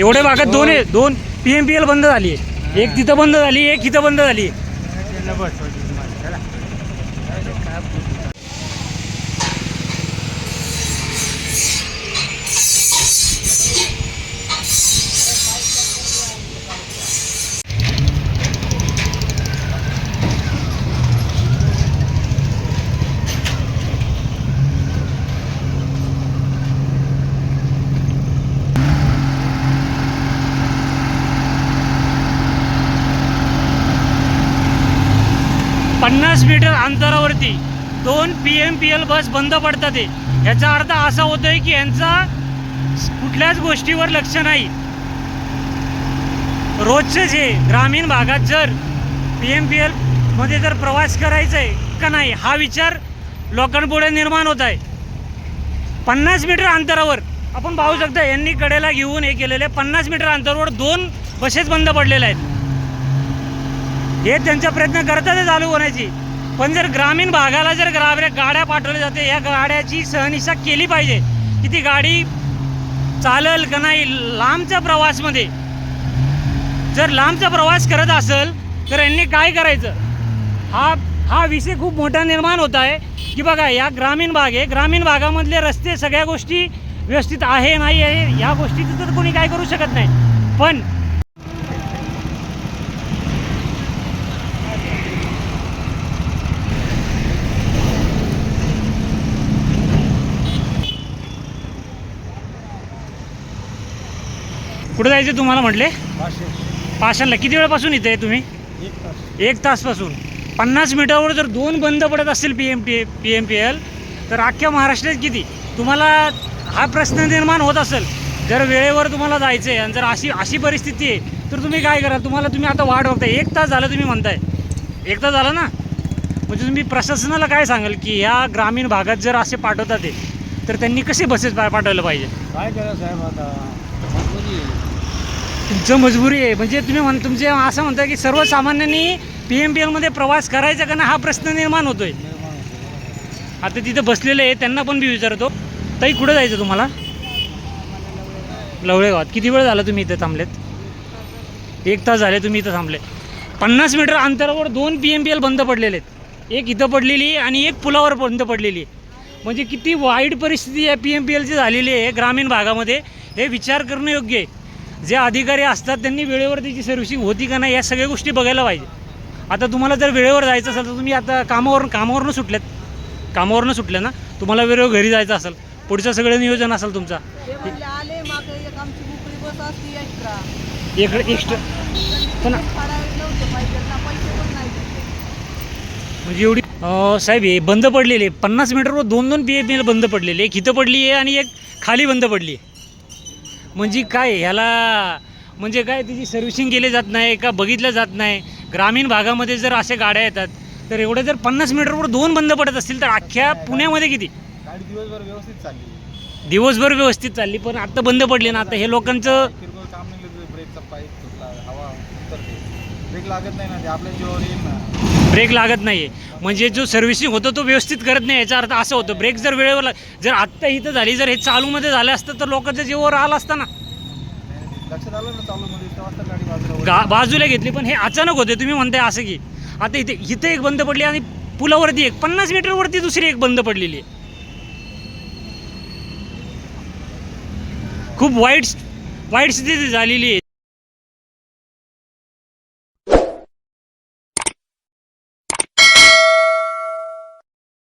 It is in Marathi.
एवढे भागात दोन आहे. दोन पी एम पी एल बंद झाली. आहे एक तिथं बंद झाली एक इथं बंद झाली. पन्नास मीटर अंतरावरती दोन P M P L bus बंद पडतात आहे याचा अर्थ असा होतोय की यांचा कुठल्याच गोष्टीवर लक्ष नाही. रोजचं जे ग्रामीण भागात जर पी एम पी एलमध्ये जर प्रवास करायचा आहे का नाही हा विचार लोकांपुढे निर्माण होत आहे. पन्नास मीटर अंतरावर आपण पाहू शकता यांनी कडेला घेऊन हे केलेले पन्नास मीटर अंतरावर दोन बसेस बंद पडलेल्या आहेत. हे त्यांचा प्रयत्न करतात चालू होण्याची. पण जर ग्रामीण भागाला जर ग्रामीण गाड्या पाठवल्या जाते या गाड्याची सहनिशा केली पाहिजे की ती गाडी चालल का नाही लांबच्या प्रवासमध्ये. जर लांबचा प्रवास करत असेल तर यांनी काय करायचं? हा हा विषय खूप मोठा निर्माण होत आहे. की बघा या ग्रामीण भाग आहे. ग्रामीण भागामधले रस्ते सगळ्या गोष्टी व्यवस्थित आहे नाही आहे या गोष्टीचं तर कोणी काय करू शकत नाही. पण कुठं जायचं तुम्हाला म्हटले? पाषाणला किती वेळापासून इथे आहे तुम्ही? एक तासपासून. पन्नास मीटरवर जर दोन बंद पडत असतील P M P P M P L तर अख्ख्या महाराष्ट्रात किती? तुम्हाला हा प्रश्न निर्माण होत असेल. जर वेळेवर तुम्हाला जायचं आहे आणि जर अशी अशी परिस्थिती आहे तर तुम्ही काय कराल? तुम्हाला तुम्ही आता वाट बघताय. एक तास झालं तुम्ही म्हणताय. एक तास झालं ना? म्हणजे तुम्ही प्रशासनाला काय सांगाल की ह्या ग्रामीण भागात जर असे पाठवतात ते तर त्यांनी कसे बसेस पा- पाठवायला पाहिजे? काय करा साहेब आता. तुमचं मजबुरी आहे. म्हणजे तुम्ही म्हण तुमचे असं म्हणता की सर्वसामान्यांनी पी एम पी एलमध्ये प्रवास करायचा का ना हा प्रश्न निर्माण होतोय. आहे आता तिथं बसलेले आहे त्यांना पण मी विचारतो. ताई कुठं जायचं तुम्हाला? लवळे गावात किती वेळ झाला तुम्ही इथं थांबलेत? एक तास झाले तुम्ही इथं थांबले पन्नास मीटर अंतरावर दोन पी एम पी एल बंद पडलेले आहेत. एक इथं पडलेली आहे आणि एक पुलावर बंद पडलेली आहे. म्हणजे किती वाईट परिस्थिती आहे पी एम पी एलची झालेली आहे ग्रामीण भागामध्ये. हे विचार करणं योग्य आहे. जे अधिकारी असतात त्यांनी वेळेवर त्याची सर्व्हिसिंग होती का नाही या सगळ्या गोष्टी बघायला पाहिजे. आता तुम्हाला जर वेळेवर जायचं असेल तर तुम्ही आता कामावरून कामावरनं सुटल्यात कामावरनं सुटले ना? तुम्हाला वेळेवर घरी जायचं असेल पुढचं सगळं नियोजन असेल तुमचा. आले एक एक्स्ट्रा पण ना म्हणजे एवढी साहेब हे बंद पडलेले. पन्नास मीटरवर दोन दोन पी एफ बंद पडलेले. एक इथं पडली आहे आणि एक खाली बंद पडली आहे म्हणजे काय ह्याला म्हणजे काय त्याची सर्व्हिसिंग केली जात नाही का बघितलं जात नाही? ग्रामीण भागामध्ये जर अशा गाड्या येतात तर एवढे जर पन्नास मीटरवर दोन बंद पडत असतील तर अख्ख्या पुण्यामध्ये किती? दिवसभर व्यवस्थित चालली. दिवसभर व्यवस्थित चालली पण आता बंद पडली ना आता हे लोकांचं ब्रेक लागत नाही ब्रेक लागत नाही आहे म्हणजे जो सर्व्हिसिंग होतो तो व्यवस्थित करत नाही याचा अर्थ असं होतं. ब्रेक जर वेळेवर लाग- जर आत्ता इथं झाली जर हे चालूमध्ये झालं असतं तर लोकांच्या जीवावर आलं असतं ना. गा बाजूला घेतली पण हे अचानक होते तुम्ही म्हणताय असं की. आता इथे इथे एक बंद पडली आणि पुलावरती एक पन्नास मीटरवरती दुसरी एक बंद पडलेली आहे. खूप वाईट वाईट स्थिती झालेली आहे.